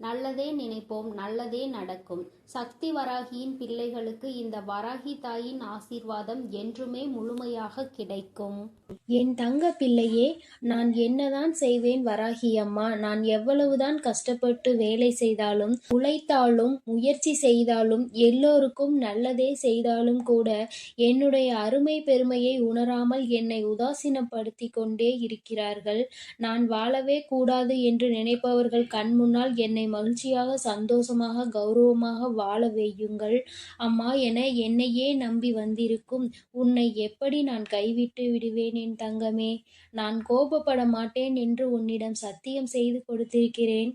நல்லதே நினைப்போம் நல்லதே நடக்கும். சக்தி வராகியின் பிள்ளைகளுக்கு இந்த வராகி தாயின் ஆசீர்வாதம் என்றுமே முழுமையாக கிடைக்கும். என் தங்க பிள்ளையே நான் என்னதான் செய்வேன் வராகி அம்மா? நான் எவ்வளவுதான் கஷ்டப்பட்டு வேலை செய்தாலும் உழைத்தாலும் முயற்சி செய்தாலும் எல்லோருக்கும் நல்லதே செய்தாலும் கூட என்னுடைய அருமை பெருமையை உணராமல் என்னை உதாசீனப்படுத்தி கொண்டே இருக்கிறார்கள். நான் வாழவே கூடாது என்று நினைப்பவர்கள் கண் முன்னால் என்னை மகிழ்ச்சியாக சந்தோஷமாக கௌரவமாக வாழ வையுங்கள். அம்மா என என்னையே நம்பி வந்திருக்கும் உன்னை எப்படி நான் கைவிட்டு விடுவேன் என் தங்கமே? நான் கோபப்பட மாட்டேன் என்று உன்னிடம் சத்தியம் செய்து கொடுத்திருக்கிறேன்.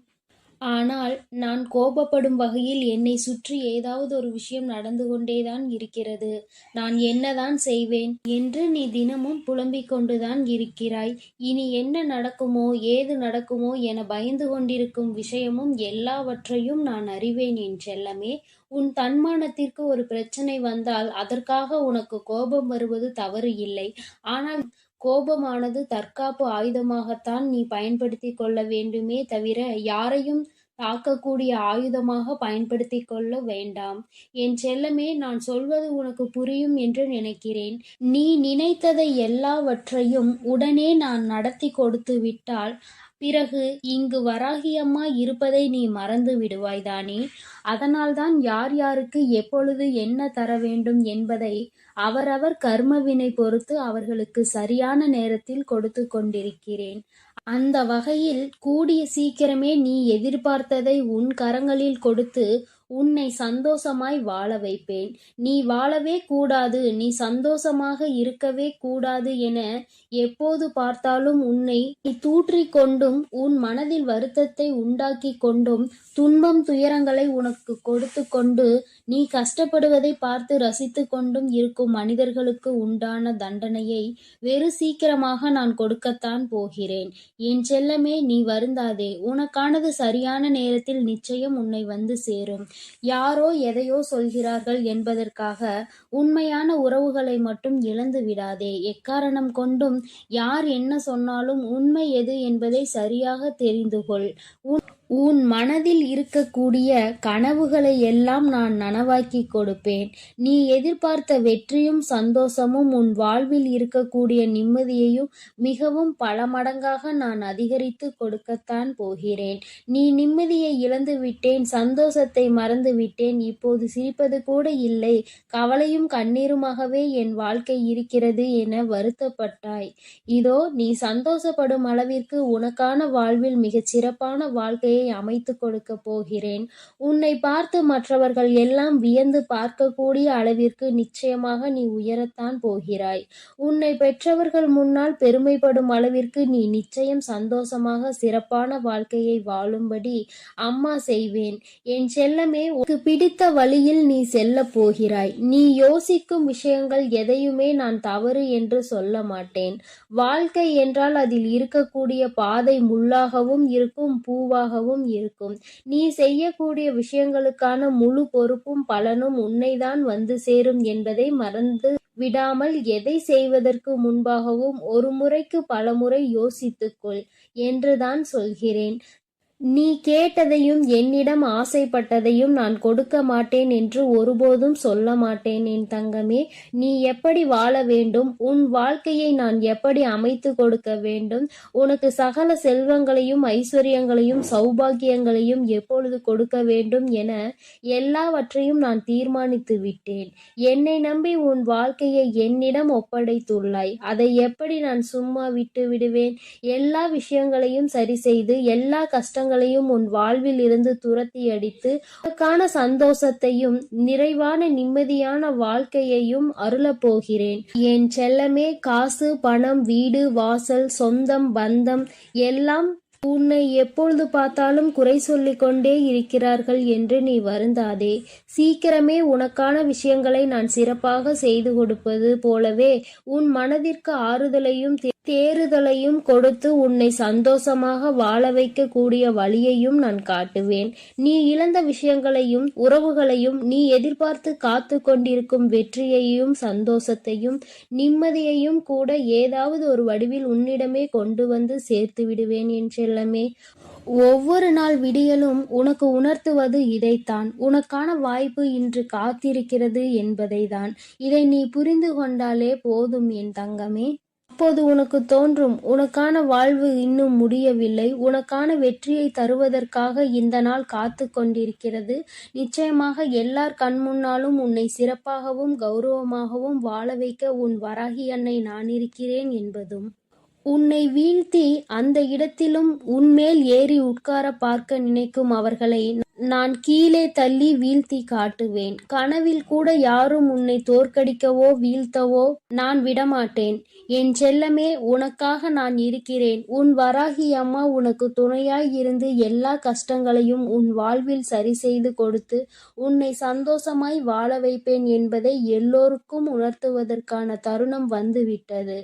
ஆனால் நான் கோபப்படும் வகையில் என்னை சுற்றி ஏதாவது ஒரு விஷயம் நடந்து கொண்டேதான் இருக்கிறது. நான் என்னதான் செய்வேன் என்று நீ தினமும் புலம்பிக் கொண்டுதான் இருக்கிறாய். இனி என்ன நடக்குமோ ஏது நடக்குமோ என பயந்து கொண்டிருக்கும் விஷயமும் எல்லாவற்றையும் நான் அறிவேன் என் செல்லமே. உன் தன்மானத்திற்கு ஒரு பிரச்சனை வந்தால் அதற்காக உனக்கு கோபம் வருவது தவறு இல்லை. ஆனால் கோபமானது தற்காப்பு ஆயுதமாகத்தான் நீ பயன்படுத்தி கொள்ள வேண்டுமே தவிர யாரையும் தாக்கக்கூடிய ஆயுதமாக பயன்படுத்தி கொள்ள வேண்டாம். என் செல்லமே நான் சொல்வது உனக்கு புரியும் என்று நினைக்கிறேன். நீ நினைத்ததை எல்லாவற்றையும் உடனே நான் நடத்தி கொடுத்து விட்டால் பிறகு இங்கு வராகியம்மா இருப்பதை நீ மறந்து விடுவாய்தானே அதனால்தான் யார் யாருக்கு எப்பொழுது என்ன தர வேண்டும் என்பதை அவரவர் கர்மவினை பொறுத்து அவர்களுக்கு சரியான நேரத்தில் கொடுத்து கொண்டிருக்கிறேன். அந்த வகையில் கூடிய சீக்கிரமே நீ எதிர்பார்த்ததை உன் கரங்களில் கொடுத்து உன்னை சந்தோஷமாய் வாழ வைப்பேன். நீ வாழவே கூடாது நீ சந்தோஷமாக இருக்கவே கூடாது என எப்போது பார்த்தாலும் உன்னை நீ தூற்றிக் கொண்டும் உன் மனதில் வருத்தத்தை உண்டாக்கி கொண்டும் துன்பம் துயரங்களை உனக்கு கொடுத்து கொண்டு நீ கஷ்டப்படுவதை பார்த்து ரசித்து கொண்டும் இருக்கும் மனிதர்களுக்கு உண்டான தண்டனையை வெறு சீக்கிரமாக நான் கொடுக்கத்தான் போகிறேன். என் செல்லமே நீ வருந்தாதே. உனக்கானது சரியான நேரத்தில் நிச்சயம் உன்னை வந்து சேரும். யாரோ எதையோ சொல்கிறார்கள் என்பதற்காக உண்மையான உறவுகளை மட்டும் இழந்து விடாதே. எக்காரணம் கொண்டும் யார் என்ன சொன்னாலும் உண்மை எது என்பதை சரியாக தெரிந்து கொள் உன் மனதில் இருக்கக்கூடிய கனவுகளை எல்லாம் நான் நனவாக்கி கொடுப்பேன். நீ எதிர்பார்த்த வெற்றியும் சந்தோஷமும் உன் வாழ்வில் இருக்கக்கூடிய நிம்மதியையும் மிகவும் பல மடங்காக நான் அதிகரித்து கொடுக்கத்தான் போகிறேன். நீ நிம்மதியை இழந்து விட்டேன் சந்தோஷத்தை மறந்து விட்டேன் இப்போது சிரிப்பது கூட இல்லை. கவலையும் கண்ணீருமாகவே என் வாழ்க்கை இருக்கிறது என வருத்தப்பட்டாய். இதோ நீ சந்தோஷப்படும் அளவிற்கு உனக்கான வாழ்வில் மிகச் சிறப்பான வாழ்க்கையை அமைத்து கொடுக்க போகிறேன். உன்னை பார்த்து மற்றவர்கள் எல்லாம் வியந்து பார்க்கக்கூடிய அளவிற்கு நிச்சயமாக நீ உயரத்தான் போகிறாய். உன்னை பெற்றவர்கள் முன்னால் பெருமைப்படும் அளவிற்கு நீ நிச்சயம் சந்தோஷமாக சிறப்பான வாழ்க்கையை வாழும்படி அம்மா செய்வேன். என் செல்லமே உனக்கு பிடித்த வழியில் நீ செல்ல போகிறாய். நீ யோசிக்கும் விஷயங்கள் எதையுமே நான் தவறு என்று சொல்ல மாட்டேன். வாழ்க்கை என்றால் அதில் இருக்கக்கூடிய பாதை முள்ளாகவும் இருக்கும் பூவாகவும் இருக்கும். நீ செய்யக்கூடிய விஷயங்களுக்கான முழு பொறுப்பும் பலனும் உன்னைதான் வந்து சேரும் என்பதை மறந்து விடாமல் எதை செய்வதற்கு முன்பாகவும் ஒரு முறைக்கு பலமுறை யோசித்துக்கொள் என்றுதான் சொல்கிறேன். நீ கேட்டதையும் என்னிடம் ஆசைப்பட்டதையும் நான் கொடுக்க மாட்டேன் என்று ஒருபோதும் சொல்ல மாட்டேன் என் தங்கமே. நீ எப்படி வாழ வேண்டும்? உன் வாழ்க்கையை நான் எப்படி அமைத்து கொடுக்க வேண்டும்? உனக்கு சகல செல்வங்களையும் ஐஸ்வர்யங்களையும் சௌபாகியங்களையும் எப்பொழுது கொடுக்க வேண்டும் என எல்லாவற்றையும் நான் தீர்மானித்து விட்டேன். என்னை நம்பி உன் வாழ்க்கையை என்னிடம் ஒப்படைத்துள்ளாய். அதை எப்படி நான் சும்மா விட்டு விடுவேன்? எல்லா விஷயங்களையும் சரி செய்து எல்லா கஷ்டங்களையும் உன் வாழ்வில் இருந்து துரத்தி அடித்து உனக்கான சந்தோஷத்தையும் நிறைவான நிம்மதியான வாழ்க்கையையும் அருளப் போகிறேன். என் செல்லமே காசு பணம் வீடு வாசல் சொந்தம் பந்தம் எல்லாம் உன்னை எப்பொழுது பார்த்தாலும் குறை சொல்லிக் கொண்டே இருக்கிறார்கள் என்று நீ வருந்தாதே. சீக்கிரமே உனக்கான விஷயங்களை நான் சிறப்பாக செய்து கொடுப்பது போலவே உன் மனதிற்கு ஆறுதலையும் தேறுதலையும் கொடுத்து உன்னை சந்தோஷமாக வாழ வைக்க கூடிய வழியையும் நான் காட்டுவேன். நீ இழந்த விஷயங்களையும் உறவுகளையும் நீ எதிர்பார்த்து காத்து கொண்டிருக்கும் வெற்றியையும் சந்தோஷத்தையும் நிம்மதியையும் கூட ஏதாவது ஒரு வடிவில் உன்னிடமே கொண்டு வந்து சேர்த்து விடுவேன் என் செல்லமே. ஒவ்வொரு நாள் விடியலும் உனக்கு உணர்த்துவது இதைத்தான். உனக்கான வாய்ப்பு இன்று காத்திருக்கிறது என்பதைதான். இதை நீ புரிந்து கொண்டாலே போதும் என் தங்கமே. அப்போது உனக்கு தோன்றும். உனக்கான வாழ்வு இன்னும் முடியவில்லை. உனக்கான வெற்றியை தருவதற்காக இந்த நாள் காத்து கொண்டிருக்கிறது. நிச்சயமாக எல்லார் கண் முன்னாலும் உன்னை சிறப்பாகவும் கௌரவமாகவும் வாழ வைக்க உன் வராகி அன்னை நான் இருக்கிறேன் என்பதும். உன்னை வீழ்த்தி அந்த இடத்திலும் உன்மேல் ஏறி உட்கார பார்க்க நினைக்கும் அவர்களை நான் கீழே தள்ளி வீழ்த்தி காட்டுவேன். கனவில் கூட யாரும் உன்னை தோற்கடிக்கவோ வீழ்த்தவோ நான் விடமாட்டேன். என் செல்லமே உனக்காக நான் இருக்கிறேன். உன் வராகி அம்மா உனக்கு துணையாய் இருந்து எல்லா கஷ்டங்களையும் உன் வாழ்வில் சரி செய்து கொடுத்து உன்னை சந்தோஷமாய் வாழ வைப்பேன் என்பதை எல்லோருக்கும் உணர்த்துவதற்கான தருணம் வந்துவிட்டது.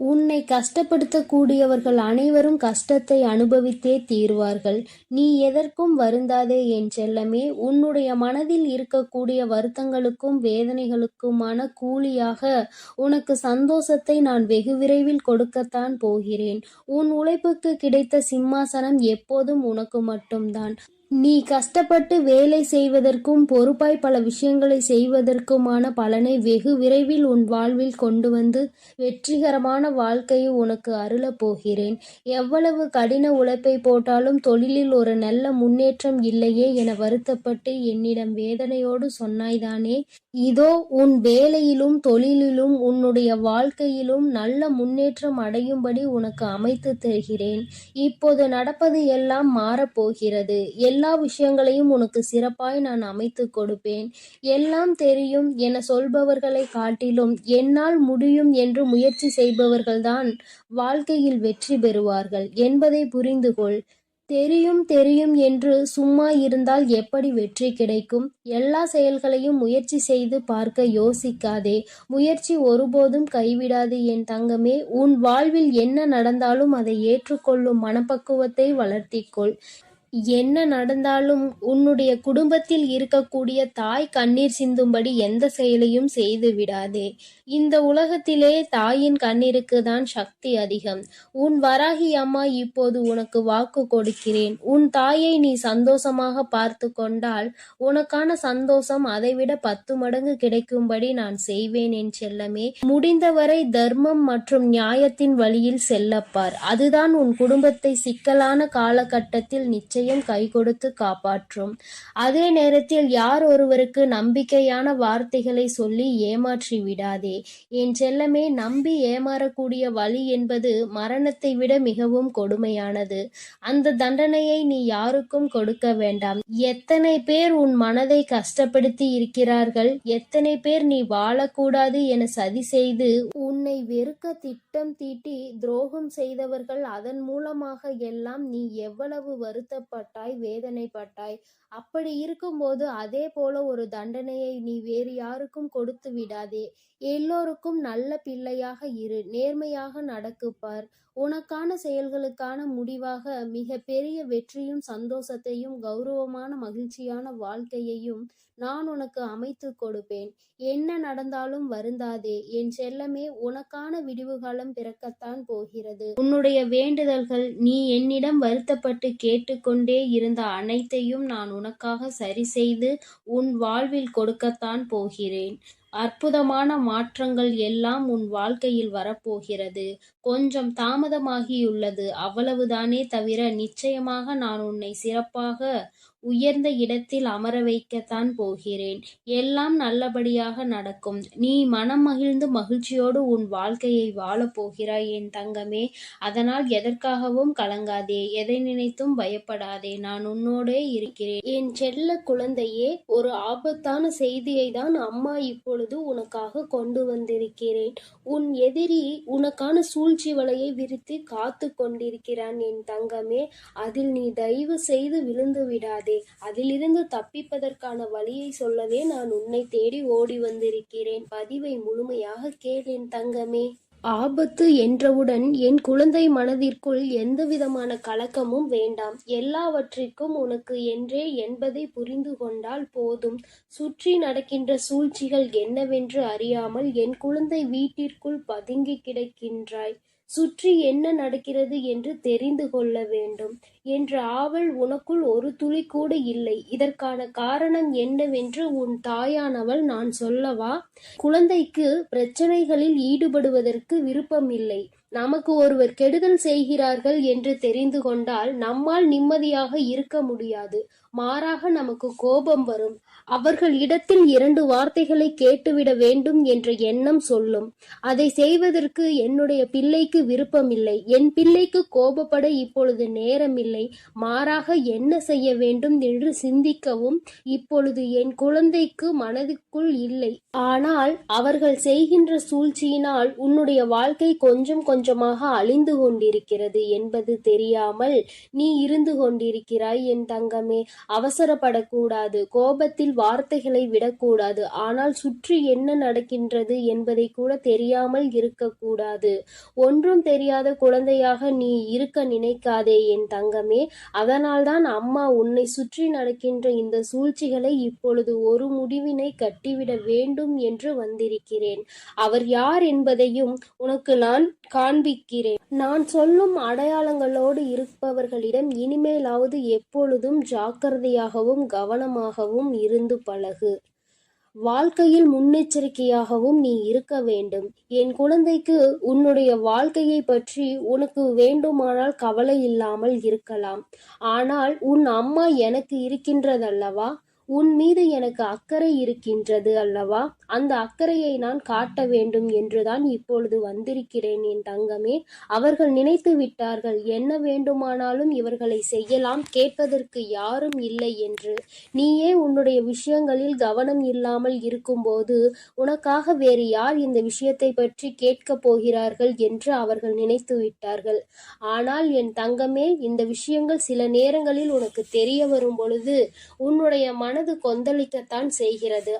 உன்னை கஷ்டப்படுத்தக்கூடியவர்கள் அனைவரும் கஷ்டத்தை அனுபவித்தே தீர்வார்கள். நீ எதற்கும் வருந்தாதே என் செல்லமே. உன்னுடைய மனதில் இருக்கக்கூடிய வருத்தங்களுக்கும் வேதனைகளுக்குமான கூலியாக உனக்கு சந்தோஷத்தை நான் வெகு விரைவில் கொடுக்கத்தான் போகிறேன். உன் உழைப்புக்கு கிடைத்த சிம்மாசனம் எப்போதும் உனக்கு மட்டும்தான். நீ கஷ்டப்பட்டு வேலை செய்வதற்கும் பொறுப்பாய் பல விஷயங்களை செய்வதற்குமான பலனை வெகு விரைவில் உன் வாழ்வில் கொண்டு வந்து வெற்றிகரமான வாழ்க்கையை உனக்கு அருளப் போகிறேன். எவ்வளவு கடின உழைப்பை போட்டாலும் தொழிலில் ஒரு நல்ல முன்னேற்றம் இல்லையே என வருத்தப்பட்டு என்னிடம் வேதனையோடு சொன்னாய்தானே. இதோ உன் வேலையிலும் தொழிலிலும் உன்னுடைய வாழ்க்கையிலும் நல்ல முன்னேற்றம் அடையும்படி உனக்கு அமைத்து தருகிறேன். இப்போது நடப்பது எல்லாம் மாறப்போகிறது எல்லா எல்லா விஷயங்களையும் உனக்கு சிறப்பாய் நான் அமைத்து கொடுப்பேன். எல்லாம் தெரியும் என சொல்பவர்களை காட்டிலும் என்னால் முடியும் என்று முயற்சி செய்பவர்கள்தான் வாழ்க்கையில் வெற்றி பெறுவார்கள் என்பதை புரிந்து கொள். தெரியும் தெரியும் என்று சும்மா இருந்தால் எப்படி வெற்றி கிடைக்கும்? எல்லா செயல்களையும் முயற்சி செய்து பார்க்க யோசிக்காதே. முயற்சி ஒருபோதும் கைவிடாது என் தங்கமே. உன் வாழ்வில் என்ன நடந்தாலும் அதை ஏற்றுக்கொள்ளும் மனப்பக்குவத்தை வளர்த்திக்கொள் என்ன நடந்தாலும் உன்னுடைய குடும்பத்தில் இருக்கக்கூடிய தாய் கண்ணீர் சிந்தும்படி எந்த செயலையும் செய்து விடாதே. இந்த உலகத்திலே தாயின் கண்ணீருக்கு தான் சக்தி அதிகம். உன் வராகி அம்மா இப்போது உனக்கு வாக்கு கொடுக்கிறேன். உன் தாயை நீ சந்தோஷமாக பார்த்து கொண்டால் உனக்கான சந்தோஷம் அதைவிட பத்து மடங்கு கிடைக்கும்படி நான் செய்வேன் என் செல்லமே. முடிந்தவரை தர்மம் மற்றும் நியாயத்தின் வழியில் செல்லப்பார். அதுதான் உன் குடும்பத்தை சிக்கலான காலகட்டத்தில் நிச்சயம் கை கொடுத்து காப்பாற்றும். அதே நேரத்தில் யார் ஒருவருக்கு நம்பிக்கையான வார்த்தைகளை சொல்லி ஏமாற்றி விடாதே. என் செல்லமே நம்பி ஏமாறக்கூடிய வழி என்பது மரணத்தை விட மிகவும் கொடுமையானது. அந்த தண்டனையை நீ யாருக்கும் கொடுக்க வேண்டாம். எத்தனை பேர் உன் மனதை கஷ்டப்படுத்தி இருக்கிறார்கள்? எத்தனை பேர் நீ வாழக்கூடாது என சதி செய்து உன்னை வெறுக்க திட்டம் தீட்டி துரோகம் செய்தவர்கள் அதன் மூலமாக எல்லாம் நீ எவ்வளவு வருத்தப்பட்டாய் வேதனைப்பட்டாய். அப்படி இருக்கும்போது அதே போல ஒரு தண்டனையை நீ வேறு யாருக்கும் கொடுத்து விடாதே. எல்லோருக்கும் நல்ல பிள்ளையாக இரு. நேர்மையாக நடக்குப்பார் உனக்கான செயல்களுக்கான முடிவாக மிக பெரிய வெற்றியும் சந்தோஷத்தையும் கௌரவமான மகிழ்ச்சியான வாழ்க்கையையும் நான் உனக்கு அமைத்து கொடுப்பேன். என்ன நடந்தாலும் வருந்தாதே. என் செல்லமே உனக்கான விடிவு காலம் பிறக்கத்தான் போகிறது. உன்னுடைய வேண்டுதல்கள் நீ என்னிடம் வருத்தப்பட்டு கேட்டுக்கொண்டே இருந்த அனைத்தையும் நான் உனக்காக சரி செய்து உன் வாழ்வில் கொடுக்கத்தான் போகிறேன். அற்புதமான மாற்றங்கள் எல்லாம் உன் வாழ்க்கையில் வரப்போகிறது. கொஞ்சம் தாமதமாகியுள்ளது. அவ்வளவுதானே தவிர நிச்சயமாக நான் உன்னை சிறப்பாக உயர்ந்த இடத்தில் அமர வைக்கத்தான் போகிறேன். எல்லாம் நல்லபடியாக நடக்கும். நீ மனம் மகிழ்ந்து மகிழ்ச்சியோடு உன் வாழ்க்கையை வாழப் போகிறாய் என் தங்கமே. அதனால் எதற்காகவும் கலங்காதே. எதை நினைத்தும் பயப்படாதே. நான் உன்னோடே இருக்கிறேன். என் செல்ல குழந்தையே ஒரு ஆபத்தான செய்தியை தான் அம்மா இப்பொழுது உனக்காக கொண்டு வந்திருக்கிறேன். உன் எதிரி உனக்கான சூழ்ச்சி வலையை விரித்து காத்து கொண்டிருக்கிறான் என் தங்கமே. அதில் நீ தயவு செய்து விழுந்து விடாதே. அதிலிருந்து தப்பிப்பதற்கான வழியை சொல்லவே நான் உன்னை தேடி ஓடி வந்திருக்கிறேன். பதிவை முழுமையாக கேளேன் தங்கமே. ஆபத்து என்றவுடன் என் குழந்தை மனதிற்குள் எந்தவிதமான கலக்கமும் வேண்டாம். எல்லாவற்றிற்கும் உனக்கு என்றே என்பதை புரிந்து கொண்டால் போதும். சுற்றி நடக்கின்ற சூழ்ச்சிகள் என்னவென்று அறியாமல் என் குழந்தை வீட்டிற்குள் பதுங்கி கிடக்கின்றாய். சுற்றி என்ன நடக்கிறது என்று தெரிந்து கொள்ள வேண்டும். என்ற ஆவல் உனக்குள் ஒரு துளி கூட இல்லை. இதற்கான காரணம் என்னவென்று உன் தாயானவள் நான் சொல்லவா? குழந்தைக்கு பிரச்சனைகளில் ஈடுபடுவதற்கு விருப்பமில்லை. நமக்கு ஒருவர் கெடுதல் செய்கிறார்கள் என்று தெரிந்து கொண்டால் நம்மால் நிம்மதியாக இருக்க முடியாது. மாறாக நமக்கு கோபம் வரும். அவர்கள் இடத்தில் இரண்டு வார்த்தைகளை கேட்டுவிட வேண்டும் என்ற எண்ணம் சொல்லும். அதை செய்வதற்கு என்னுடைய பிள்ளைக்கு விருப்பமில்லை. என் பிள்ளைக்கு கோபப்பட இப்பொழுது நேரமில்லை. மாறாக என்ன செய்ய வேண்டும் என்று சிந்திக்கவும் இப்பொழுது என் குழந்தைக்கு மனதுக்குள் இல்லை. ஆனால் அவர்கள் செய்கின்ற சூழ்ச்சியினால் உன்னுடைய வாழ்க்கை கொஞ்சம் கொஞ்சமாக அழிந்து கொண்டிருக்கிறது என்பது தெரியாமல் நீ இருந்து கொண்டிருக்கிறாய் என் தங்கமே. அவசரப்படக்கூடாது. கோபத்தில் வார்த்தைகளை விடக்கூடாது. ஆனால் சுற்றி என்ன நடக்கின்றது என்பதை கூட தெரியாமல் இருக்கக்கூடாது. ஒன்றும் தெரியாத குழந்தையாக நீ இருக்க நினைக்காதே என் தங்கமே. அதனால்தான் அம்மா உன்னை சுற்றி நடக்கின்ற இந்த சூழ்ச்சிகளை இப்பொழுது ஒரு முடிவினை கட்டிவிட வேண்டும் என்று வந்திருக்கிறேன். அவர் யார் என்பதையும் உனக்கு நான் காண்பிக்கிறேன். நான் சொல்லும் அடையாளங்களோடு இருப்பவர்களிடம் இனிமேலாவது எப்பொழுதும் ஜாக்கிரதையாகவும் கவனமாகவும் இருந்து பழகு. வாழ்க்கையில் முன்னெச்சரிக்கையாகவும் நீ இருக்க வேண்டும். என் குழந்தைக்கு உன்னுடைய வாழ்க்கையை பற்றி உனக்கு வேண்டுமானால் கவலை இல்லாமல் இருக்கலாம். ஆனால் உன் அம்மா எனக்கு இருக்கின்றதல்லவா? உன் மீது எனக்கு அக்கறை இருக்கின்றது அல்லவா? அந்த அக்கறையை நான் காட்ட வேண்டும் என்றுதான் இப்பொழுது வந்திருக்கிறேன் என் தங்கமே. அவர்கள் நினைத்து விட்டார்கள் என்ன வேண்டுமானாலும் இவர்களை செய்யலாம் கேட்பதற்கு யாரும் இல்லை என்று. நீயே உன்னுடைய விஷயங்களில் கவனம் இல்லாமல் இருக்கும்போது உனக்காக வேறு யார் இந்த விஷயத்தை பற்றி கேட்கப் போகிறார்கள் என்று அவர்கள் நினைத்து விட்டார்கள். ஆனால் என் தங்கமே இந்த விஷயங்கள் சில நேரங்களில் உனக்கு தெரிய வரும் பொழுது உன்னுடைய மனது கொந்தளிக்கத்தான் செய்கிறது.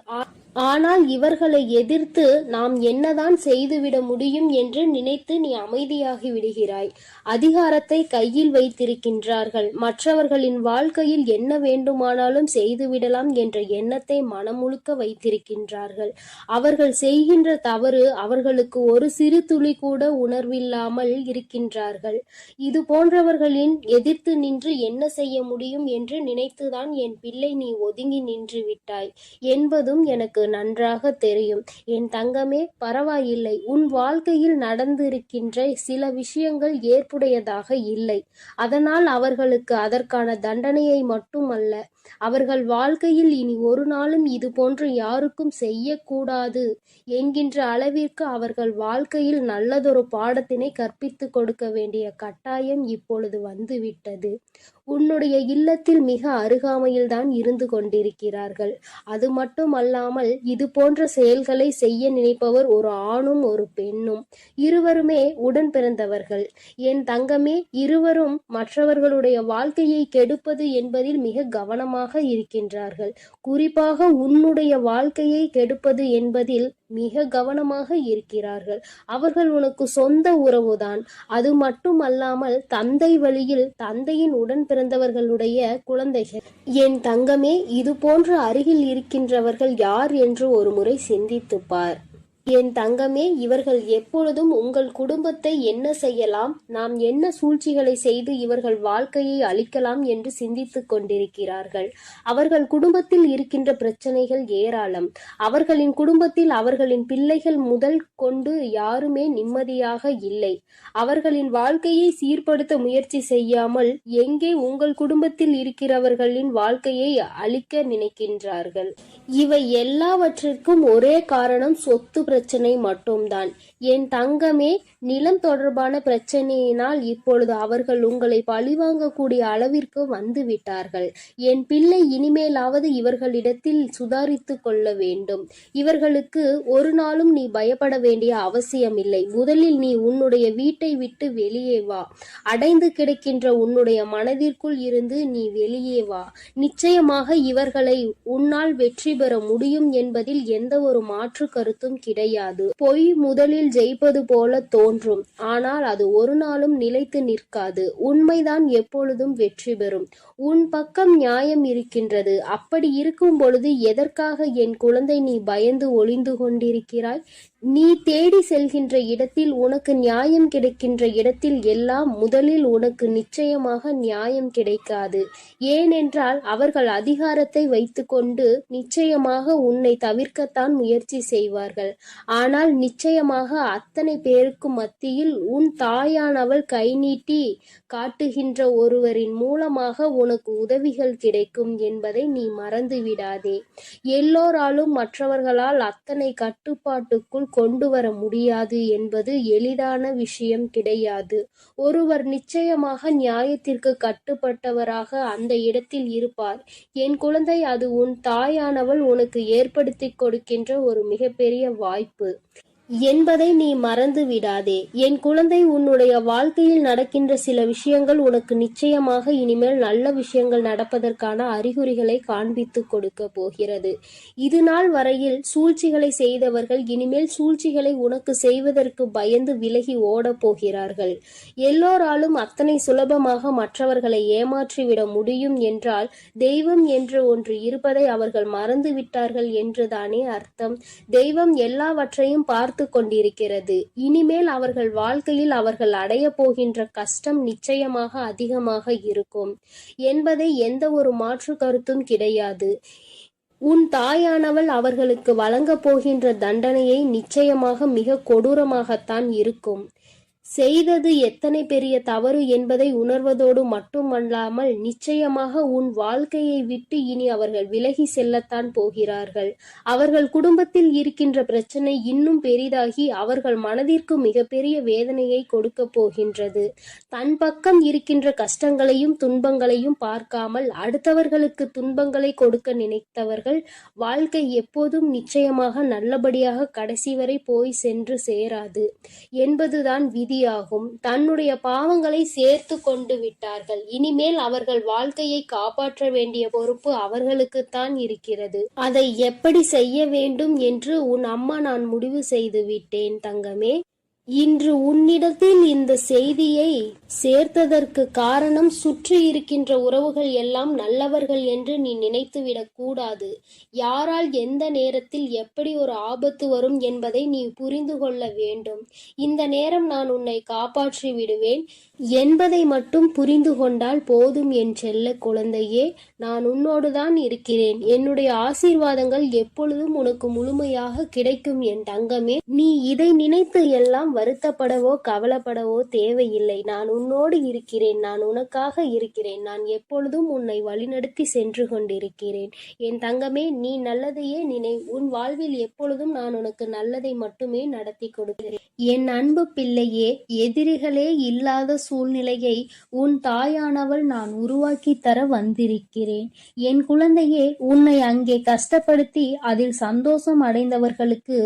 ஆனால் இவர்களை எதிர்த்து நாம் என்னதான் செய்துவிட முடியும் என்று நினைத்து நீ அமைதியாகி விடுகிறாய். அதிகாரத்தை கையில் வைத்திருக்கின்றார்கள். மற்றவர்களின் வாழ்க்கையில் என்ன வேண்டுமானாலும் செய்துவிடலாம் என்ற எண்ணத்தை மனமுழுக்க வைத்திருக்கின்றார்கள். அவர்கள் செய்கின்ற தவறு அவர்களுக்கு ஒரு சிறு துளி கூட உணர்வில்லாமல் இருக்கின்றார்கள். இது போன்றவர்களின் எதிர்த்து நின்று என்ன செய்ய முடியும் என்று நினைத்துதான் என் பிள்ளை நீ ஒதுங்கி நின்று விட்டாய். என்பதும் எனக்கு நன்றாக தெரியும். என் தங்கமே பரவாயில்லை. உன் வாழ்க்கையில் நடந்திருக்கின்ற சில விஷயங்கள் ஏற்புடையதாக இல்லை. அதனால் அவர்களுக்கு அதற்கான தண்டனையை மட்டுமல்ல அவர்கள் வாழ்க்கையில் இனி ஒரு நாளும் இது போன்று யாருக்கும் செய்யக்கூடாது என்கின்ற அளவிற்கு அவர்கள் வாழ்க்கையில் நல்லதொரு பாடத்தினை கற்பித்து கொடுக்க வேண்டிய கட்டாயம் இப்பொழுது வந்துவிட்டது. உன்னுடைய இல்லத்தில் மிக அருகாமையில்தான் இருந்து கொண்டிருக்கிறார்கள். அது மட்டுமல்லாமல் இது போன்ற செயல்களை செய்ய நினைப்பவர் ஒரு ஆணும் ஒரு பெண்ணும். இருவருமே உடன் பிறந்தவர்கள். என் தங்கமே இருவரும் மற்றவர்களுடைய வாழ்க்கையை கெடுப்பது என்பதில் மிக கவனமாக இருக்கின்றார்கள். குறிப்பாக உன்னுடைய வாழ்க்கையை கெடுப்பது என்பதில் மிக கவனமாக இருக்கிறார்கள். அவர்கள் உனக்கு சொந்த உறவுதான். அது மட்டுமல்லாமல் தந்தை வழியில் தந்தையின் உடன் பிறந்தவர்களுடைய குழந்தைகள். என் தங்கமே இது போன்ற அருகில் இருக்கின்றவர்கள் யார் என்று ஒரு முறை என் தங்கமே இவர்கள் எப்பொழுதும் உங்கள் குடும்பத்தை என்ன செய்யலாம்? நாம் என்ன சூழ்ச்சிகளை செய்து இவர்கள் வாழ்க்கையை அழிக்கலாம் என்று சிந்தித்துக் கொண்டிருக்கிறார்கள். அவர்கள் குடும்பத்தில் இருக்கின்ற பிரச்சனைகள் ஏராளம். அவர்களின் குடும்பத்தில் அவர்களின் பிள்ளைகள் முதல் கொண்டு யாருமே நிம்மதியாக இல்லை. அவர்களின் வாழ்க்கையை சீர்படுத்த முயற்சி செய்யாமல் எங்கே உங்கள் குடும்பத்தில் இருக்கிறவர்களின் வாழ்க்கையை அழிக்க நினைக்கின்றார்கள்? இவை எல்லாவற்றிற்கும் ஒரே காரணம் சொத்து பிரச்சனை மட்டும்தான். என் தங்கமே நிலம் தொடர்பான பிரச்சனையினால் இப்பொழுது அவர்கள் உங்களை பழிவாங்கக்கூடிய அளவிற்கு வந்துவிட்டார்கள். என் பிள்ளை இனிமேலாவது இவர்களிடத்தில் சுதாரித்து கொள்ள வேண்டும். இவர்களுக்கு ஒரு நாளும் நீ பயப்பட வேண்டிய அவசியமில்லை. முதலில் நீ உன்னுடைய வீட்டை விட்டு வெளியே வா. அடைந்து கிடக்கின்ற உன்னுடைய மனதிற்குள் இருந்து நீ வெளியே வா. நிச்சயமாக இவர்களை உன்னால் வெற்றி பெற முடியும் என்பதில் எந்த ஒரு மாற்று கருத்தும் கிடையாது. கிடையாது. பொய் முதலில் ஜெயிப்பது போல தோன்றும். ஆனால் அது ஒரு நாளும் நிலைத்து நிற்காது. உண்மைதான் எப்பொழுதும் வெற்றி பெறும். உன் பக்கம் நியாயம் இருக்கின்றது. அப்படி இருக்கும் பொழுது எதற்காக என் குழந்தை நீ பயந்து ஒளிந்து கொண்டிருக்கிறாய்? நீ தேடி செல்கின்ற இடத்தில் உனக்கு நியாயம் கிடைக்கின்ற இடத்தில் எல்லாம் முதலில் உனக்கு நிச்சயமாக நியாயம் கிடைக்காது. ஏனென்றால் அவர்கள் அதிகாரத்தை வைத்துக்கொண்டு நிச்சயமாக உன்னை தவிர்க்கத்தான் முயற்சி செய்வார்கள். ஆனால் நிச்சயமாக அத்தனை பேருக்கு மத்தியில் உன் தாயானவள் கை நீட்டி காட்டுகின்ற ஒருவரின் மூலமாக உனக்கு உதவிகள் கிடைக்கும் என்பதை நீ மறந்து விடாதே எல்லோராலும் மற்றவர்களால் அத்தனை கட்டுப்பாட்டுக்குள் கொண்டு வர முடியாது என்பது எளிதான விஷயம் கிடையாது. ஒருவர் நிச்சயமாக நியாயத்திற்கு கட்டுப்பட்டவராக அந்த இடத்தில் இருப்பார். என் குழந்தை அது உன் தாயானவள் உனக்கு ஏற்படுத்தி கொடுக்கின்ற ஒரு மிகப்பெரிய வாய்ப்பு. என்பதை நீ மறந்து விடாதே. என் குழந்தை உன்னுடைய வாழ்க்கையில் நடக்கின்ற சில விஷயங்கள் உனக்கு நிச்சயமாக இனிமேல் நல்ல விஷயங்கள் நடப்பதற்கான அறிகுறிகளை காண்பித்து கொடுக்க போகிறது. இது நாள் வரையில் சூழ்ச்சிகளை செய்தவர்கள் இனிமேல் சூழ்ச்சிகளை உனக்கு செய்வதற்கு பயந்து விலகி ஓடப் போகிறார்கள். எல்லோராலும் அத்தனை சுலபமாக மற்றவர்களை ஏமாற்றிவிட முடியும் என்றால் தெய்வம் என்று ஒன்று இருப்பதை அவர்கள் மறந்து விட்டார்கள் என்றுதானே அர்த்தம். தெய்வம் எல்லாவற்றையும் பார்த்து கொண்டிருக்கிறது இனிமேல் அவர்கள் வாழ்க்கையில் அவர்கள் அடைய போகின்ற கஷ்டம் நிச்சயமாக அதிகமாக இருக்கும். என்பதை எந்த ஒரு மாற்று கருத்தும் கிடையாது. உன் தாயானவள் அவர்களுக்கு வழங்க போகின்ற தண்டனையை நிச்சயமாக மிக கொடூரமாகத்தான் இருக்கும். செய்தது எத்தனை பெரிய தவறு என்பதை உணர்வதோடு மட்டுமல்லாமல் நிச்சயமாக உன் வாழ்க்கையை விட்டு இனி அவர்கள் விலகி செல்லத்தான் போகிறார்கள். அவர்கள் குடும்பத்தில் இருக்கின்ற பிரச்சனை இன்னும் பெரிதாகி அவர்கள் மனதிற்கு மிகப்பெரிய வேதனையை கொடுக்க போகின்றது. தன் பக்கம் இருக்கின்ற கஷ்டங்களையும் துன்பங்களையும் பார்க்காமல் அடுத்தவர்களுக்கு துன்பங்களை கொடுக்க நினைத்தவர்கள் வாழ்க்கை எப்போதும் நிச்சயமாக நல்லபடியாக கடைசி வரை போய் சென்று சேராது என்பதுதான் விதி விதியாகும் தன்னுடைய பாவங்களை சேர்த்து கொண்டு விட்டார்கள். இனிமேல் அவர்கள் வாழ்க்கையை காப்பாற்ற வேண்டிய பொறுப்பு அவர்களுக்குத்தான் இருக்கிறது. அதை எப்படி செய்ய வேண்டும் என்று உன் அம்மா நான் முடிவு செய்து விட்டேன் தங்கமே. இன்று உன்னிடத்தில் இந்த செய்தியை சேர்த்ததற்கு காரணம் சுற்றி இருக்கின்ற உறவுகள் எல்லாம் நல்லவர்கள் என்று நீ நினைத்துவிடக் கூடாது. யாரால் எந்த நேரத்தில் எப்படி ஒரு ஆபத்து வரும் என்பதை நீ புரிந்து கொள்ள வேண்டும். இந்த நேரம் நான் உன்னை காப்பாற்றி விடுவேன். என்பதை மட்டும் புரிந்து கொண்டால் போதும் என் செல்ல குழந்தையே நான் உன்னோடுதான் இருக்கிறேன். என்னுடைய ஆசீர்வாதங்கள் எப்பொழுதும் உனக்கு முழுமையாக கிடைக்கும் என் தங்கமே. நீ இதை நினைத்து எல்லாம் வருத்தப்படவோ கவலைப்படவோ தேவையில்லை. நான் உன்னோடு இருக்கிறேன் நான் உனக்காக இருக்கிறேன். நான் எப்பொழுதும் உன்னை வழிநடத்தி சென்று கொண்டிருக்கிறேன். என் தங்கமே நீ நல்லதையே நினை உன் வாழ்வில் எப்பொழுதும் நான் உனக்கு நல்லதை மட்டுமே நடத்தி கொடுக்கிறேன். என் அன்பு பிள்ளையே எதிரிகளே இல்லாத சூழ்நிலையை உன் தாயானவள் நான் உருவாக்கி தர வந்திருக்கிறேன். என் குழந்தையே உன்னை அங்கே கஷ்டப்படுத்தி அதில் சந்தோஷம் அடைந்தவர்களுக்கு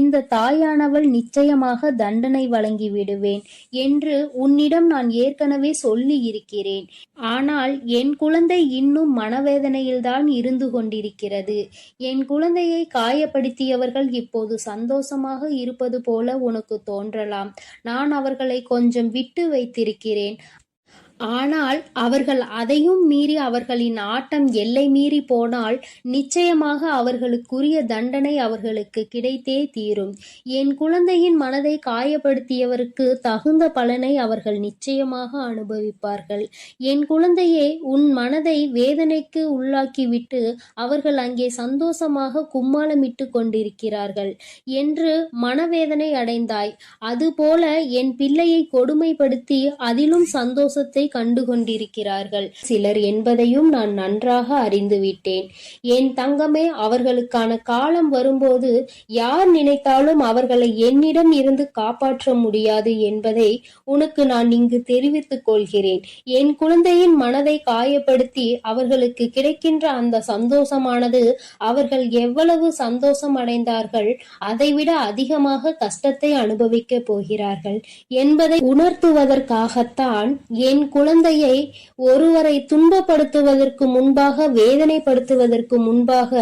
இந்த தாயானவள் நிச்சயமாக தண்டனை வழங்கி விடுவேன் என்று உன்னிடம் நான் ஏற்கனவே சொல்லி இருக்கிறேன் ஆனால் என் குழந்தை இன்னும் மனவேதனையில்தான் இருந்து கொண்டிருக்கிறது. என் குழந்தையை காயப்படுத்தியவர்கள் இப்போது சந்தோஷமாக இருப்பது போல உனக்கு தோன்றலாம். நான் அவர்களை கொஞ்சம் விட்டு வைத்திருக்கிறேன். ஆனால் அவர்கள் அதையும் மீறி அவர்களின் ஆட்டம் எல்லை மீறி போனால் நிச்சயமாக அவர்களுக்குரிய தண்டனை அவர்களுக்கு கிடைத்தே தீரும். என் குழந்தையின் மனதை காயப்படுத்தியவருக்கு தகுந்த பலனை அவர்கள் நிச்சயமாக அனுபவிப்பார்கள். என் குழந்தையே உன் மனதை வேதனைக்கு உள்ளாக்கிவிட்டு அவர்கள் அங்கே சந்தோஷமாக கும்மாளமிட்டு கொண்டிருக்கிறார்கள் என்று மனவேதனை அடைந்தாய். அதுபோல என் பிள்ளையை கொடுமைப்படுத்தி அதிலும் சந்தோஷத்தை கண்டு கொண்டிருக்கிறார்கள் சிலர் என்பதையும் நான் நன்றாக அறிந்துவிட்டேன். என் தங்கமே அவர்களுக்கான காலம் வரும்போது யார் நினைத்தாலும் அவர்களை என்னிடம் இருந்து காப்பாற்ற முடியாது என்பதை உனக்கு நான் இங்கு தெரிவித்துக் கொள்கிறேன். என் குழந்தையின் மனதை காயப்படுத்தி அவர்களுக்கு கிடைக்கின்ற அந்த சந்தோஷமானது அவர்கள் எவ்வளவு சந்தோஷம் அடைந்தார்கள் அதைவிட அதிகமாக கஷ்டத்தை அனுபவிக்க போகிறார்கள் என்பதை உணர்த்துவதற்காகத்தான் என் குழந்தையை ஒருவரை துன்பப்படுத்துவதற்கு முன்பாக வேதனைப்படுத்துவதற்கு முன்பாக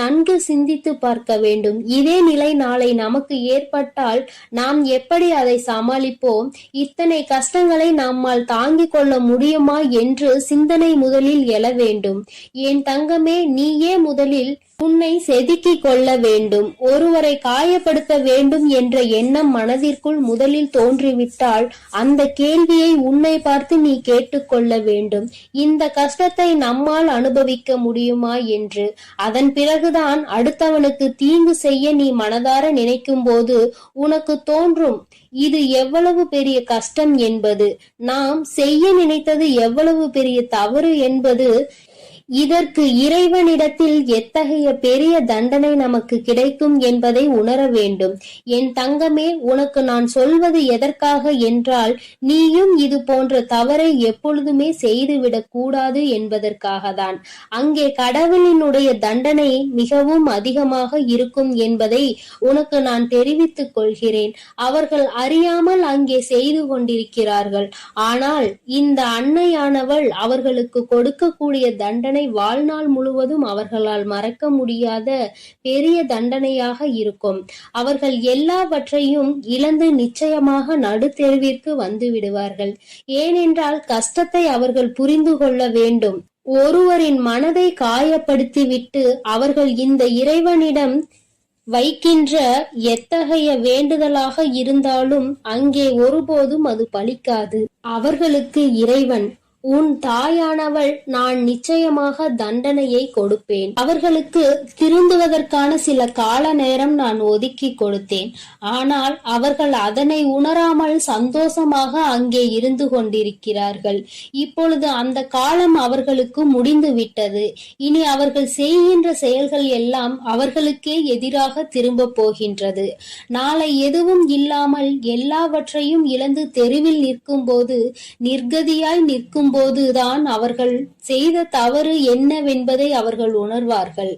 நன்கு சிந்தித்து பார்க்க வேண்டும். இதே நிலை நாளை நமக்கு ஏற்பட்டால் நாம் எப்படி அதை சமாளிப்போம்? இத்தனை கஷ்டங்களை நம்மால் தாங்கிக் கொள்ள முடியுமா என்று சிந்தனை முதலில் எழ வேண்டும். என் தங்கமே நீயே முதலில் உன்னை செதுக்கிக் கொள்ள வேண்டும் ஒருவரை காயப்படுத்த வேண்டும் என்ற எண்ணம் மனதிற்குள் முதலில் தோன்றிவிட்டால் அந்த கேள்வியை உன்னை பார்த்து நீ கேட்டுக்கொள்ள வேண்டும். இந்த கஷ்டத்தை நம்மால் அனுபவிக்க முடியுமா என்று. அதன் பிறகுதான் அடுத்தவனுக்கு தீங்கு செய்ய நீ மனதார நினைக்கும் போது உனக்கு தோன்றும் இது எவ்வளவு பெரிய கஷ்டம் என்பது. நாம் செய்ய நினைத்தது எவ்வளவு பெரிய தவறு என்பது இதற்கு இறைவனிடத்தில் எத்தகைய பெரிய தண்டனை நமக்கு கிடைக்கும் என்பதை உணர வேண்டும். என் தங்கமே உனக்கு நான் சொல்வது எதற்காக என்றால் நீயும் இது போன்ற தவறை எப்பொழுதுமே செய்துவிடக் கூடாது என்பதற்காக தான் அங்கே கடவுளினுடைய தண்டனை மிகவும் அதிகமாக இருக்கும் என்பதை உனக்கு நான் தெரிவித்துக் கொள்கிறேன். அவர்கள் அறியாமல் அங்கே செய்து கொண்டிருக்கிறார்கள். ஆனால் இந்த அன்னையானவள் அவர்களுக்கு கொடுக்கக்கூடிய தண்டனை வாழ்நாள் முழுவதும் அவர்களால் மறக்க முடியாத பெரிய தண்டனையாக இருக்கும். அவர்கள் எல்லாவற்றையும் இழந்து நிச்சயமாக நடுத்தெருவிற்கு வந்து விடுவார்கள். ஏனென்றால் கஷ்டத்தை அவர்கள் புரிந்து கொள்ள வேண்டும். ஒருவரின் மனதை காயப்படுத்திவிட்டு அவர்கள் இந்த இறைவனிடம் வைக்கின்ற எத்தகைய வேண்டுதலாக இருந்தாலும் அங்கே ஒருபோதும் அது பலிக்காது. அவர்களுக்கு இறைவன் உன் தாயானவள் நான் நிச்சயமாக தண்டனையை கொடுப்பேன். அவர்களுக்கு திருந்துவதற்கான சில கால நேரம் நான் ஒதுக்கி கொடுத்தேன். ஆனால் அவர்கள் அதனை உணராமல் சந்தோஷமாக அங்கே இருந்து கொண்டிருக்கிறார்கள். இப்பொழுது அந்த காலம் அவர்களுக்கு முடிந்து விட்டது இனி அவர்கள் செய்கின்ற செயல்கள் எல்லாம் அவர்களுக்கே எதிராக திரும்ப போகின்றது. நாளை எதுவும் இல்லாமல் எல்லாவற்றையும் இழந்து தெருவில் நிற்கும் போது நிர்கதியாய் நிற்கும் போதுதான் அவர்கள் செய்த தவறு என்னவென்பதை அவர்கள் உணர்வார்கள்.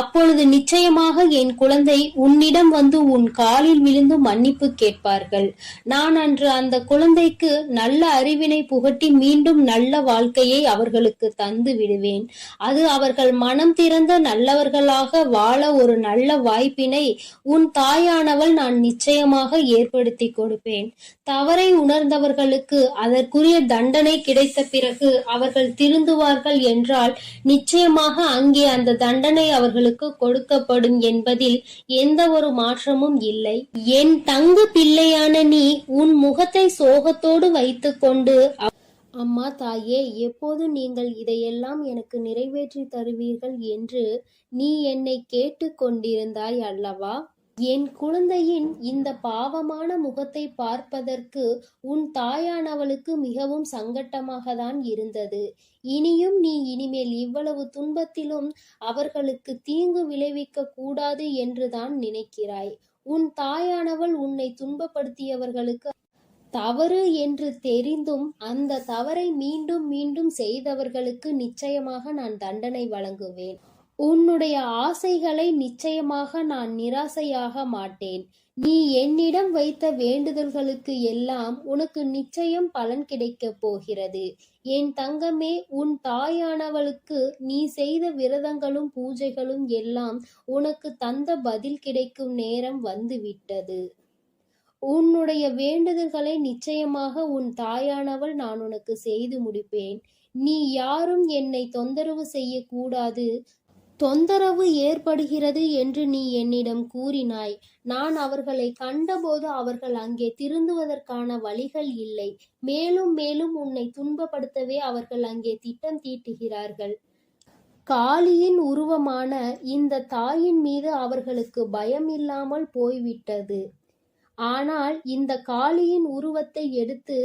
அப்பொழுது நிச்சயமாக என் குழந்தை உன்னிடம் வந்து உன் காலில் விழுந்து மன்னிப்பு கேட்பார்கள். நான் அன்று அந்த குழந்தைக்கு நல்ல அறிவினை புகட்டி மீண்டும் நல்ல வாழ்க்கையை அவர்களுக்கு தந்து விடுவேன். அது அவர்கள் மனம் திறந்த நல்லவர்களாக வாழ ஒரு நல்ல வாய்ப்பினை உன் தாயானவள் நான் நிச்சயமாக ஏற்படுத்தி கொடுப்பேன். தவறை உணர்ந்தவர்களுக்கு அதற்குரிய தண்டனை கிடைத்த பிறகு அவர்கள் திருந்துவார்கள் என்றால் நிச்சயமாக அங்கே அந்த தண்டனை அவர்களுக்கு கொடுக்கப்படும் என்பதில் எந்த ஒரு மாற்றமும் இல்லை. என் தங்கு பிள்ளையான நீ உன் முகத்தை சோகத்தோடு வைத்துக்கொண்டு அம்மா தாயே எப்போது நீங்கள் இதையெல்லாம் எனக்கு நிறைவேற்றி தருவீர்கள் என்று நீ என்னை கேட்டுக் கொண்டிருந்தாய் அல்லவா? என் குழந்தையின் இந்த பாவமான முகத்தை பார்ப்பதற்கு உன் தாயானவளுக்கு மிகவும் சங்கட்டமாக தான் இருந்தது. இனியும் நீ இனிமேல் இவ்வளவு துன்பத்திலும் அவர்களுக்கு தீங்கு விளைவிக்க கூடாது என்றுதான் நினைக்கிறாய். உன் தாயானவள் உன்னை துன்பப்படுத்தியவர்களுக்கு தவறு என்று தெரிந்தும் அந்த தவறை மீண்டும் மீண்டும் செய்தவர்களுக்கு நிச்சயமாக நான் தண்டனை வழங்குவேன். உன்னுடைய ஆசைகளை நிச்சயமாக நான் நிராசையாக மாட்டேன். நீ என்னிடம் வைத்த வேண்டுதல்களுக்கு எல்லாம் உனக்கு நிச்சயம் பலன் கிடைக்கப் போகிறது. என் தங்கமே உன் தாயானவளுக்கு நீ செய்த விரதங்களும் பூஜைகளும் எல்லாம் உனக்கு தந்த பதில் கிடைக்கும் நேரம் வந்துவிட்டது. உன்னுடைய வேண்டுதல்களை நிச்சயமாக உன் தாயானவள் நான் உனக்கு செய்து முடிப்பேன். நீ யாரும் என்னை தொந்தரவு செய்யக்கூடாது. தொந்தரவு ஏற்படுகிறது என்று நீ என்னிடம் கூறினாய். நான் அவர்களை கண்டபோது அவர்கள் அங்கே திருந்துவதற்கான வழிகள் இல்லை. மேலும் மேலும் உன்னை துன்பப்படுத்தவே அவர்கள் அங்கே திட்டம் தீட்டுகிறார்கள். காளியின் உருவமான இந்த தாயின் மீது அவர்களுக்கு பயம் இல்லாமல் போய்விட்டது. ஆனால் இந்த காளியின் உருவத்தை எடுத்து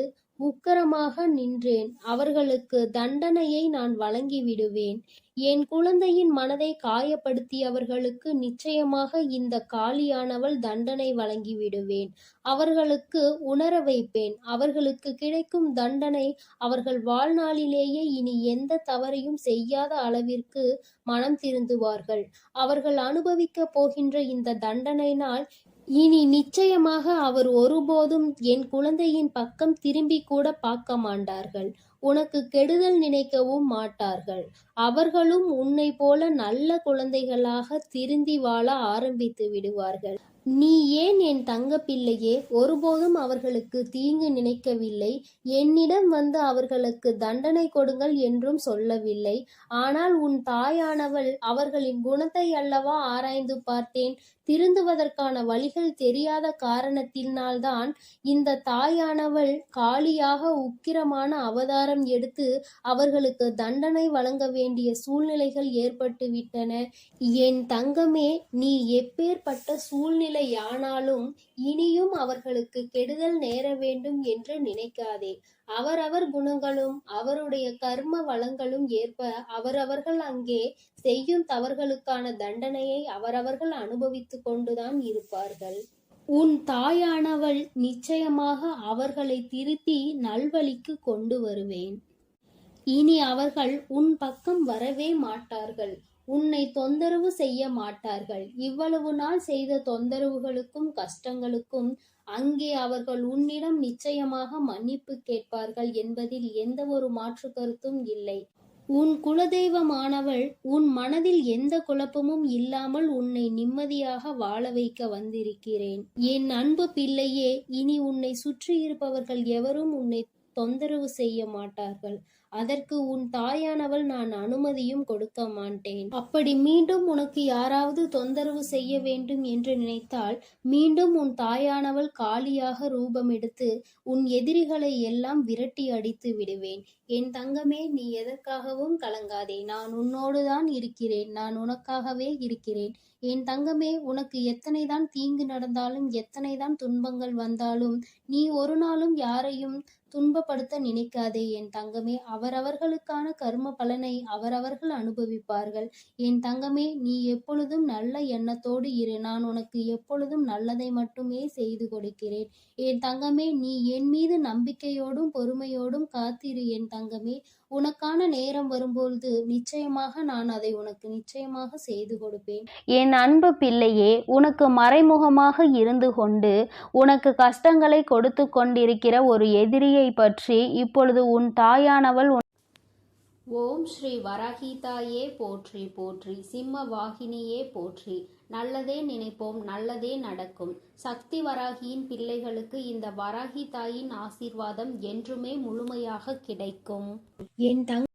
உக்கரமாக நின்றேன். அவர்களுக்கு தண்டனையை நான் வழங்கி விடுவேன் என் குழந்தையின் மனதை காயப்படுத்தியவர்களுக்கு நிச்சயமாக இந்த காளியானவள் தண்டனை வழங்கி விடுவேன் அவர்களுக்கு உணர வைப்பேன். அவர்களுக்கு கிடைக்கும் தண்டனை அவர்கள் வாழ்நாளிலேயே இனி எந்த தவறையும் செய்யாத அளவிற்கு மனம் திருந்துவார்கள். அவர்கள் அனுபவிக்கப் போகின்ற இந்த தண்டனையினால் இனி நிச்சயமாக அவர் ஒருபோதும் என் குழந்தையின் பக்கம் திரும்பி கூட பார்க்க மாட்டார்கள். உனக்கு கெடுதல் நினைக்கவும் மாட்டார்கள். அவர்களும் உன்னை போல நல்ல குழந்தைகளாக திருந்தி வாழ ஆரம்பித்து விடுவார்கள். நீ ஏன் என் தங்க பிள்ளையே ஒருபோதும் அவர்களுக்கு தீங்கு நினைக்கவில்லை. என்னிடம் வந்து அவர்களுக்கு தண்டனை கொடுங்கள் என்றும் சொல்லவில்லை. ஆனால் உன் தாயானவள் அவர்களின் குணத்தை அல்லவா ஆராய்ந்து பார்த்தேன். திருந்துவதற்கான வழிகள் தெரியாத காரணத்தினால்தான் இந்த தாயானவள் காலியாக உக்கிரமான அவதாரம் எடுத்து அவர்களுக்கு தண்டனை வழங்க வேண்டிய சூழ்நிலைகள் ஏற்பட்டுவிட்டன. என் தங்கமே நீ எப்பேற்பட்ட சூழ்நிலையானாலும் இனியும் அவர்களுக்கு கெடுதல் நேர வேண்டும் என்று நினைக்காதே. அவரவர் குணங்களும் அவருடைய கர்ம வளங்களும் ஏற்ப அவரவர்கள் அங்கே செய்யும் தவறுகளுக்கான தண்டனையை அவரவர்கள் அனுபவித்துக் கொண்டுதான் இருப்பார்கள். உன் தாயானவள் நிச்சயமாக அவர்களை திருத்தி நல்வழிக்கு கொண்டு வருவேன். இனி அவர்கள் உன் பக்கம் வரவே மாட்டார்கள். உன்னை தொந்தரவு செய்ய மாட்டார்கள். இவ்வளவு நாள் செய்த தொந்தரவுகளுக்கும் கஷ்டங்களுக்கும் அங்கே அவர்கள் உன்னிடம் நிச்சயமாக மன்னிப்பு கேட்பார்கள் என்பதில் எந்த ஒரு மாற்று கருத்தும் இல்லை. உன் குலதெய்வமானவள் உன் மனதில் எந்த குழப்பமும் இல்லாமல் உன்னை நிம்மதியாக வாழ வைக்க வந்திருக்கிறேன். என் அன்பு பிள்ளையே இனி உன்னை சுற்றி இருப்பவர்கள் எவரும் உன்னை தொந்தரவு செய்ய மாட்டார்கள். அதற்கு உன் தாயானவள் நான் அனுமதியும் கொடுக்க மாட்டேன். அப்படி மீண்டும் உனக்கு யாராவது தொந்தரவு செய்ய வேண்டும் என்று நினைத்தால் மீண்டும் உன் தாயானவள் காலியாக ரூபம் எடுத்து உன் எதிரிகளை எல்லாம் விரட்டி அடித்து விடுவேன். என் தங்கமே நீ எதற்காகவும் கலங்காதே. நான் உன்னோடுதான் இருக்கிறேன். நான் உனக்காகவே இருக்கிறேன். என் தங்கமே உனக்கு எத்தனைதான் தீங்கு நடந்தாலும் எத்தனைதான் துன்பங்கள் வந்தாலும் நீ ஒரு நாளும் யாரையும் துன்பப்படுத்த நினைக்காதே. என் தங்கமே அவரவர்களுக்கான கர்ம பலனை அவரவர்கள் அனுபவிப்பார்கள். என் தங்கமே நீ எப்பொழுதும் நல்ல எண்ணத்தோடு இரு. நான் உனக்கு எப்பொழுதும் நல்லதை மட்டுமே செய்து கொடுக்கிறேன். என் தங்கமே நீ என் மீது நம்பிக்கையோடும் பொறுமையோடும் காத்திரு. என் தங்கமே உனக்கான நேரம் வரும்பொழுது நிச்சயமாக நான் அதை உனக்கு நிச்சயமாக செய்து கொடுப்பேன். என் அன்பு பிள்ளையே உனக்கு மறைமுகமாக இருந்து கொண்டு உனக்கு கஷ்டங்களை கொடுத்து கொண்டிருக்கிற ஒரு எதிரியை பற்றி இப்பொழுது உன் தாயானவள் ஓம் ஸ்ரீ வராகிதாயே போற்றி போற்றி சிம்ம வாகினியே போற்றி. நல்லதே நினைப்போம் நல்லதே நடக்கும். சக்தி வராகியின் பிள்ளைகளுக்கு இந்த வராகி தாயின் ஆசீர்வாதம் என்றுமே முழுமையாக கிடைக்கும். என் தங்க